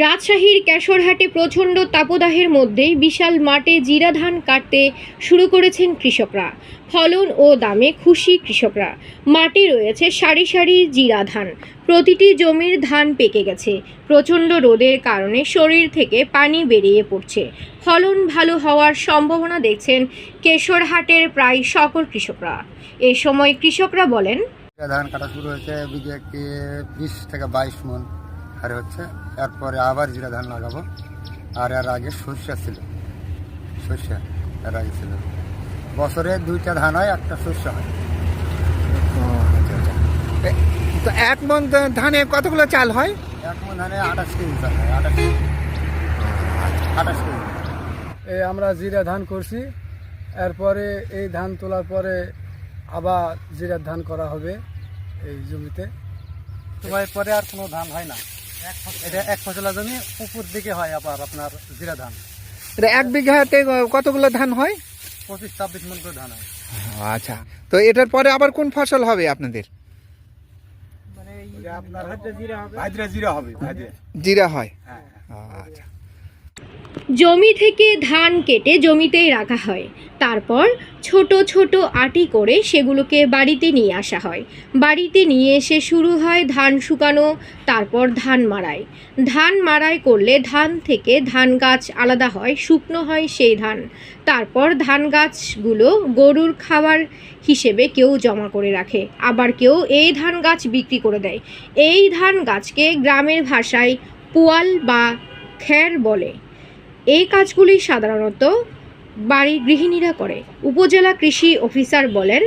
রাজশাহীর কেশরহাটে প্রচণ্ড তাপদাহের মধ্যেই বিশাল মাঠে জিরা ধান কাটতে শুরু করেছেন কৃষকরা। ফলন ও দামে খুশি কৃষকরা। মাঠে রয়েছে সারি সারি জিরা ধান প্রতিটি জমির ধান পেকে গেছে। প্রচণ্ড রোদের কারণে শরীর থেকে পানি বেরিয়ে পড়ছে। ফলন ভালো হওয়ার সম্ভাবনা দেখছেন কেশরহাটের প্রায় সকল কৃষকরা। এ সময় কৃষকরা বলেন ধান কাটা শুরু হয়েছে বিশ থেকে বাইশ মন। হারে হচ্ছে এরপরে আবার জিরা ধান লাগাবো। আর এর আগে সর্ষে ছিল। সর্ষে এর আগে ছিল। বছরে দুইটা ধান হয় একটা শস্য হয়। তো এক মন ধানে কতগুলো চাল হয়? এক মন ধানে আঠাশ কেজি চাল হয় আঠাশ কেজি। আঠাশ কেজি। এই আমরা জিরা ধান করছি। এরপরে এই ধান তোলার পরে আবার জিরার ধান করা হবে এই জমিতে। সময় পরে আর কোনো ধান হয় না। এটা এক ফসলা জমি উপর দিকে হয় আবার আপনার জিরা ধান। এটা এক বিঘাতে কতগুলো ধান হয়? পঁচিশ ছাব্বিশ মন করে ধান হয়। আচ্ছা। তো এটার পরে আবার কোন ফসল হবে আপনাদের? জিরা হবে। ভাজরা জিরা হয়। আচ্ছা জমি থেকে ধান কেটে জমিতেই রাখা হয়। তারপর ছোট ছোট আটি করে সেগুলোকে বাড়িতে নিয়ে আসা হয়। বাড়িতে নিয়ে এসে শুরু হয় ধান শুকানো, তারপর ধান মাড়াই। ধান মাড়াই করলে ধান থেকে ধান গাছ আলাদা হয়, শুকনো হয় সেই ধান। তারপর ধান গাছগুলো গরুর খাবার হিসেবে কেউ জমা করে রাখে। আবার কেউ এই ধান গাছ বিক্রি করে দেয়। এই ধান গাছকে গ্রামের ভাষায় পোয়াল বা খ্যার বলে। এই কাজগুলি সাধারণত বাড়ির গৃহিণীরা করে। উপজেলা কৃষি অফিসার বলেন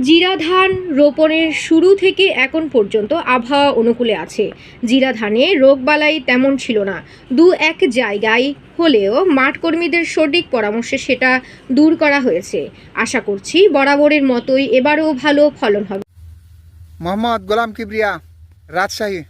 জিরা ধান রোপণের শুরু থেকে এখন পর্যন্ত আবহাওয়া অনুকূলে আছে। জিরা ধানে রোগবালাই তেমন ছিল না। দু এক জায়গায় হলেও মাঠ কর্মীদের সঠিক পরামর্শে সেটা দূর করা হয়েছে। আশা করছি বরাবরের মতোই এবারও ভালো ফলন হবে। মোহাম্মদ গোলাম কিবরিয়া, রাজশাহী।